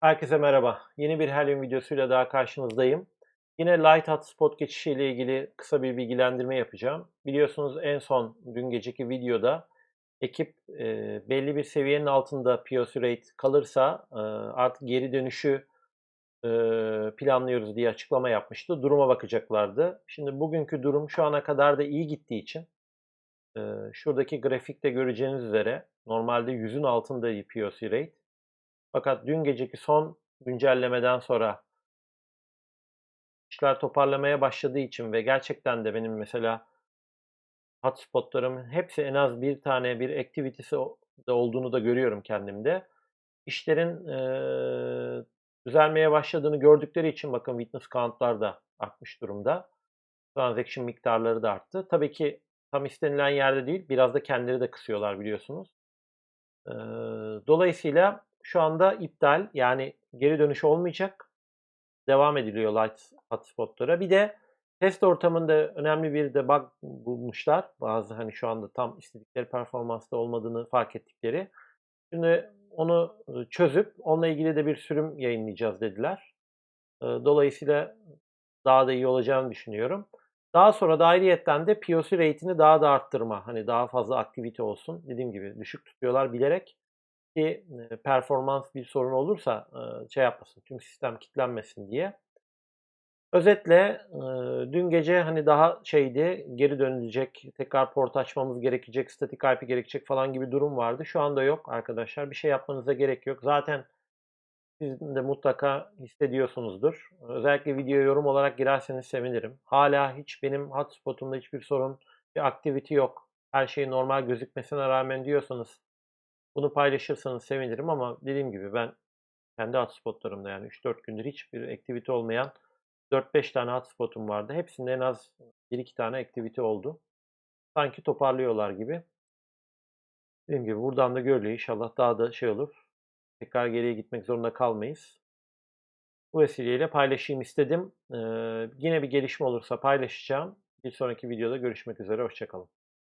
Herkese merhaba. Yeni bir Helium videosuyla daha karşınızdayım. Yine Light Hotspot geçişi ile ilgili kısa bir bilgilendirme yapacağım. Biliyorsunuz en son dün geceki videoda ekip e, belli bir seviyenin altında POC rate kalırsa e, artık geri dönüşü e, planlıyoruz diye açıklama yapmıştı. Duruma bakacaklardı. Şimdi bugünkü durum şu ana kadar da iyi gittiği için e, şuradaki grafikte göreceğiniz üzere normalde 100'ün altında POC rate. Fakat dün geceki son güncellemeden sonra işler toparlamaya başladığı için ve gerçekten de benim mesela hotspotlarımın hepsi en az bir tane bir activity'si olduğunu da görüyorum kendimde. İşlerin e, düzelmeye başladığını gördükleri için bakın witness count'lar da artmış durumda. Transaction miktarları da arttı. Tabii ki tam istenilen yerde değil. Biraz da kendileri de kısıyorlar biliyorsunuz. E, dolayısıyla şu anda iptal yani geri dönüş olmayacak. Devam ediliyor light hotspotlara. Bir de test ortamında önemli bir de bug bulmuşlar. Bazı hani şu anda tam istedikleri performansta olmadığını fark ettikleri. Şimdi onu çözüp onunla ilgili de bir sürüm yayınlayacağız dediler. Dolayısıyla daha da iyi olacağını düşünüyorum. Daha sonra da ayrıyetten de POC rate'ini daha da arttırma. Hani daha fazla aktivite olsun. Dediğim gibi düşük tutuyorlar bilerek ki performans bir sorun olursa şey yapmasın, tüm sistem kilitlenmesin diye. Özetle dün gece hani daha şeydi, geri dönülecek, tekrar port açmamız gerekecek, statik IP gerekecek falan gibi durum vardı. Şu anda yok arkadaşlar. Bir şey yapmanıza gerek yok. Zaten siz de mutlaka hissediyorsunuzdur. Özellikle video yorum olarak girerseniz sevinirim. Hala hiç benim hotspotumda hiçbir sorun, bir aktivite yok. Her şey normal gözükmesine rağmen diyorsanız bunu paylaşırsanız sevinirim ama dediğim gibi ben kendi hotspotlarımda yani 3-4 gündür hiçbir aktivite olmayan 4-5 tane hotspotum vardı. Hepsinde en az 1-2 tane aktivite oldu. Sanki toparlıyorlar gibi. Dediğim gibi buradan da görülüyor. İnşallah daha da şey olur. Tekrar geriye gitmek zorunda kalmayız. Bu vesileyle paylaşayım istedim. Ee, yine bir gelişme olursa paylaşacağım. Bir sonraki videoda görüşmek üzere. Hoşçakalın.